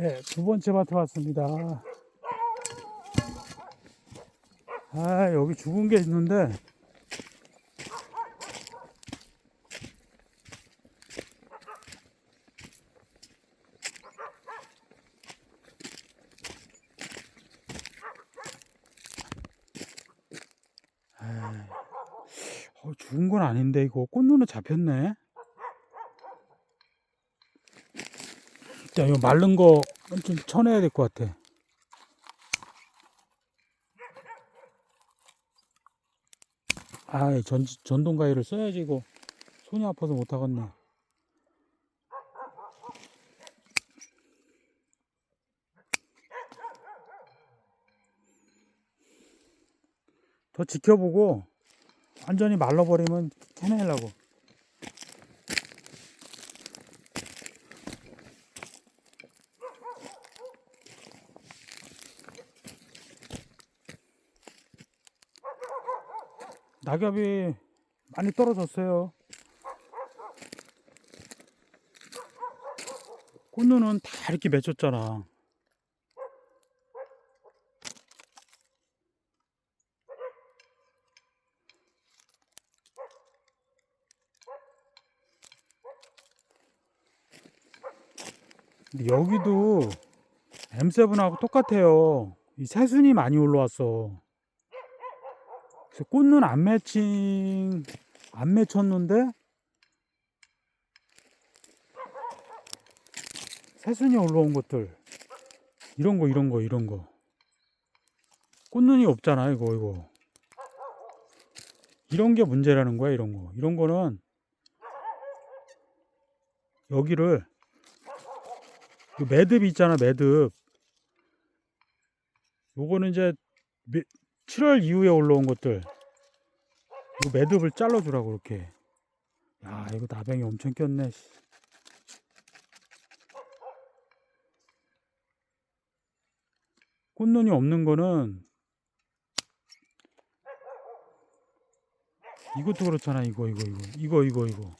네, 두 번째 밭에 왔습니다. 아, 여기 죽은 게 있는데, 어, 죽은 건 아닌데, 이거 꽃눈은 잡혔네. 자, 이거 마른 거 좀 쳐내야 될 것 같아. 아, 전, 전동 가위를 써야지, 이거. 손이 아파서 못 하겠네. 더 지켜보고, 완전히 말라버리면 캐내려고. 낙엽이 많이 떨어졌어요. 꽃눈은 다 이렇게 맺혔잖아. 여기도 M7하고 똑같아요. 이 새순이 많이 올라왔어. 그래서 꽃눈 안 맺힌 안 맺혔는데? 새순이 올라온 것들. 이런 거 이런 거 이런 거. 꽃눈이 없잖아 이거 이거. 이런 게 문제라는 거야 이런 거. 이런 거는 여기를 이 매듭이 있잖아 매듭. 요거는 이제 7월 이후에 올라온 것들. 이거 매듭을 잘라주라고 이렇게. 야 이거 나병이 엄청 꼈네 씨. 꽃눈이 없는 거는 이것도 그렇잖아. 이거 이거 이거. 이거 이거 이거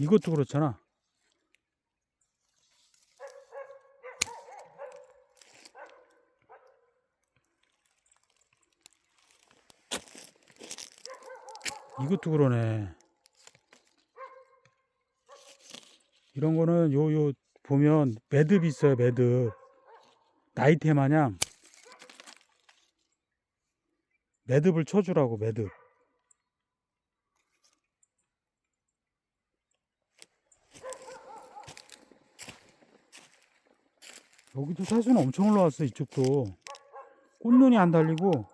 이것도 그렇잖아. 이것도 그러네. 이런 거는 요, 요, 보면 매듭 있어요, 매듭. 나이테 마냥 매듭을 쳐주라고, 매듭. 여기도 사수는 엄청 올라왔어 이쪽도. 꽃눈이 안 달리고.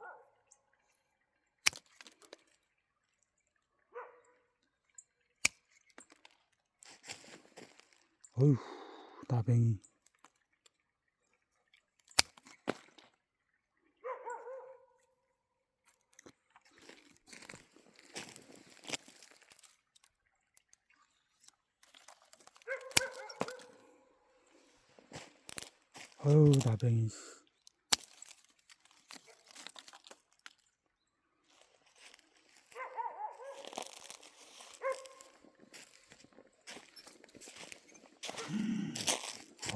어휴 나뱅이 나뱅이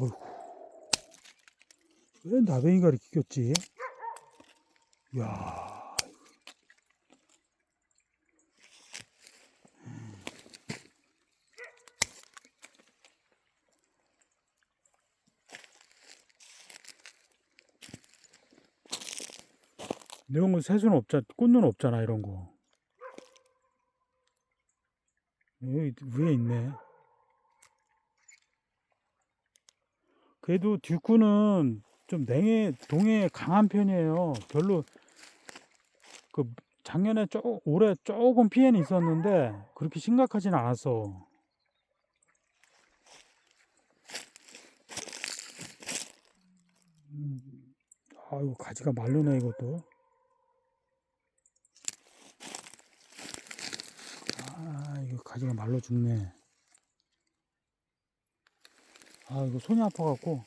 어휴. 왜 나뱅이가 이렇게 꼈지? 야 이런 건 새수는 없잖아 꽃눈 없잖아 이런 거. 여기 위에 있네. 그래도 듀쿠는 좀 냉해 동해 강한 편이에요. 별로 그 작년에 조 올해 조금 피해는 있었는데 그렇게 심각하진 않았어. 음, 아이고 가지가 말르네 이것도 아 이거 가지가 말라 죽네 아 이거 손이 아파갖고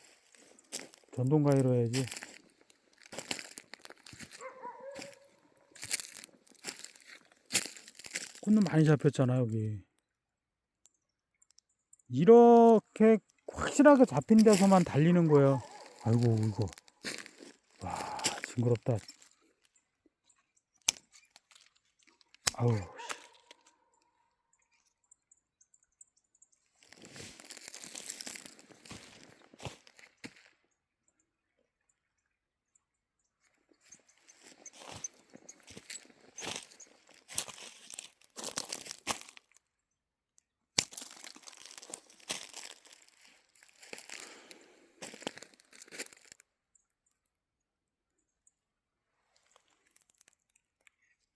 전동 가위로 해야지. 꽃는 많이 잡혔잖아 여기. 이렇게 확실하게 잡힌 데서만 달리는 거예요. 아이고 이거 와 징그럽다. 아우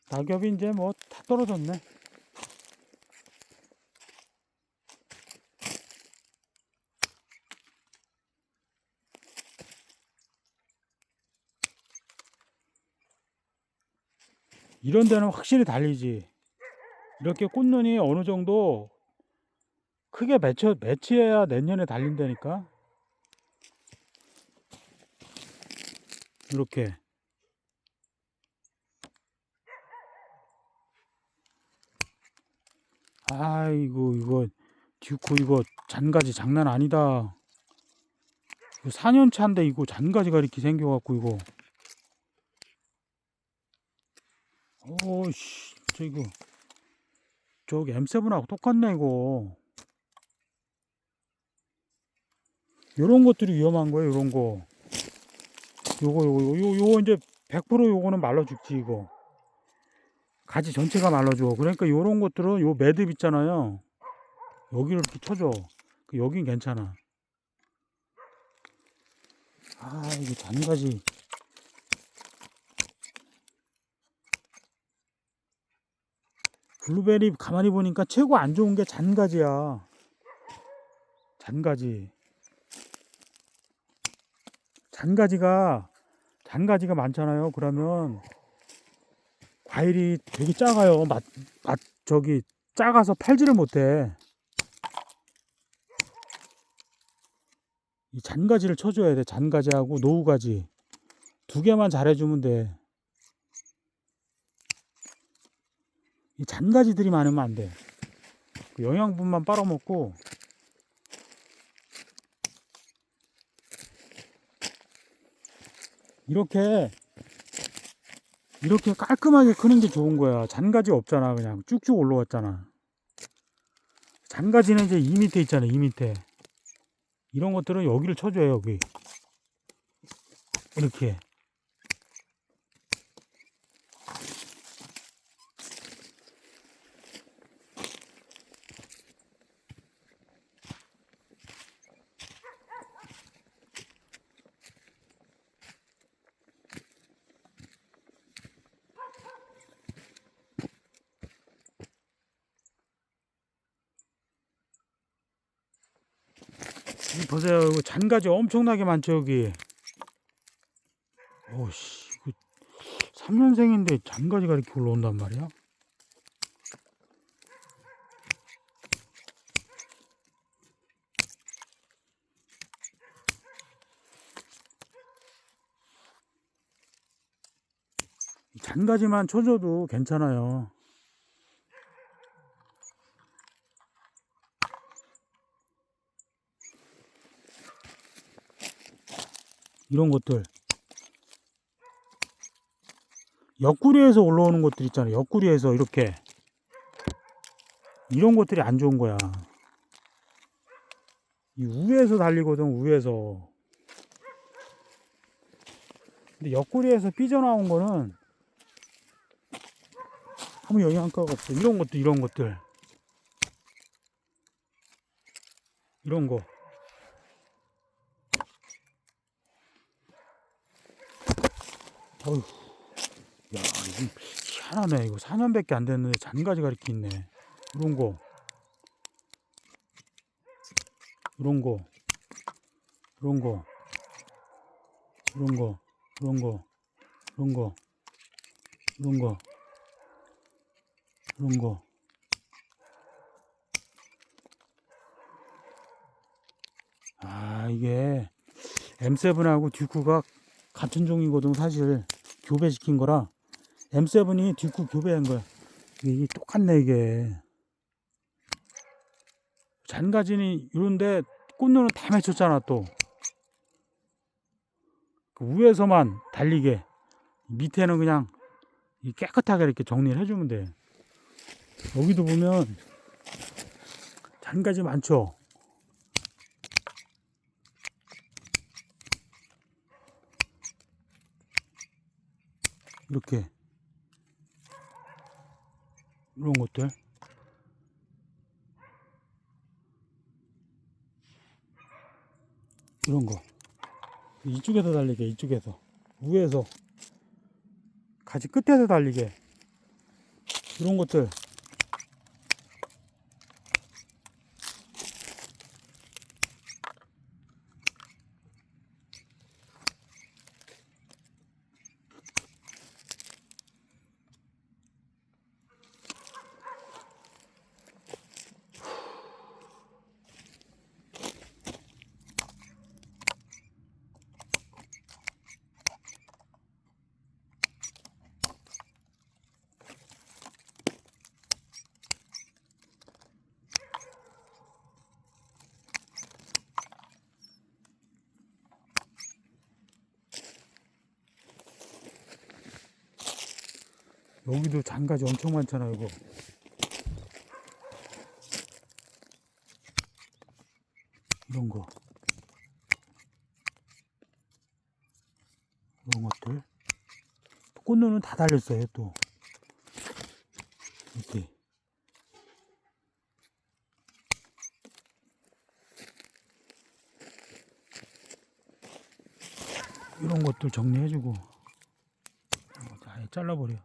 낙엽이 이제 뭐 다 떨어졌네. 이런 데는 확실히 달리지. 이렇게 꽃눈이 어느 정도 크게 맺혀, 맺혀야 내년에 달린다니까. 이렇게. 아이고 이거 듀크 이거 잔가지 장난 아니다. 4년 차인데 이거 잔가지가 이렇게 생겨갖고 이거. 오씨 저 이거 저기 M7하고 똑같네 이거. 요런 것들이 위험한 거예요 요런 거. 요거 요거 요 요거 이제 100% 요거는 말라 죽지 이거. 가지 전체가 말라져. 그러니까 요런 것들은 요 매듭 있잖아요. 여기를 이렇게 쳐줘. 그 여긴 괜찮아. 아, 이거 잔가지. 블루베리 가만히 보니까 최고 안 좋은 게 잔가지야. 잔가지. 잔가지가, 잔가지가 많잖아요. 그러면 과일이 되게 작아요. 맛, 맛, 저기, 작아서 팔지를 못해. 이 잔가지를 쳐줘야 돼. 잔가지하고 노우가지. 두 개만 잘해주면 돼. 이 잔가지들이 많으면 안 돼. 그 영양분만 빨아먹고, 이렇게 이렇게 깔끔하게 크는 게 좋은 거야. 잔가지 없잖아. 그냥 쭉쭉 올라왔잖아. 잔가지는 이제 이 밑에 있잖아. 이 밑에. 이런 것들은 여기를 쳐줘요. 여기. 이렇게. 보세요. 이거 잔가지 엄청나게 많죠, 여기. 오씨, 이거 3년생인데 잔가지가 이렇게 올라온단 말이야? 이 잔가지만 쳐줘도 괜찮아요. 이런 것들. 옆구리에서 올라오는 것들 있잖아요. 옆구리에서 이렇게. 이런 것들이 안 좋은 거야. 이 위에서 달리거든 위에서. 근데 옆구리에서 삐져나온 거는 아무 영향가가 없어. 이런 것도 이런 것들. 이런 거 어휴, 야, 이거 희한하네. 이거 4년밖에 안 됐는데 잔가지가 이렇게 있네. 이런 거. 이런 거. 이런 거. 이런 거. 이런 거. 이런 거. 이런 거. 이런 거. 아, 이게 M7하고 듀크가 같은 종이거든 사실 교배시킨 거라 M7이 듀크 교배한 거야. 이게 똑같네 이게. 잔가지니 이런데 꽃눈은 다 맺혔잖아 또 그 위에서만 달리게. 밑에는 그냥 이 깨끗하게 이렇게 정리를 해주면 돼. 여기도 보면 잔가지 많죠 이렇게. 이런 것들. 이런 거. 이쪽에서 달리게 이쪽에서. 위에서. 가지 끝에서 달리게. 이런 것들 여기도 잔가지 엄청 많잖아 이거. 이런 거. 이런 것들. 꽃눈은 다 달렸어요 또. 이렇게. 이런 것들 정리해주고. 아예 잘라버려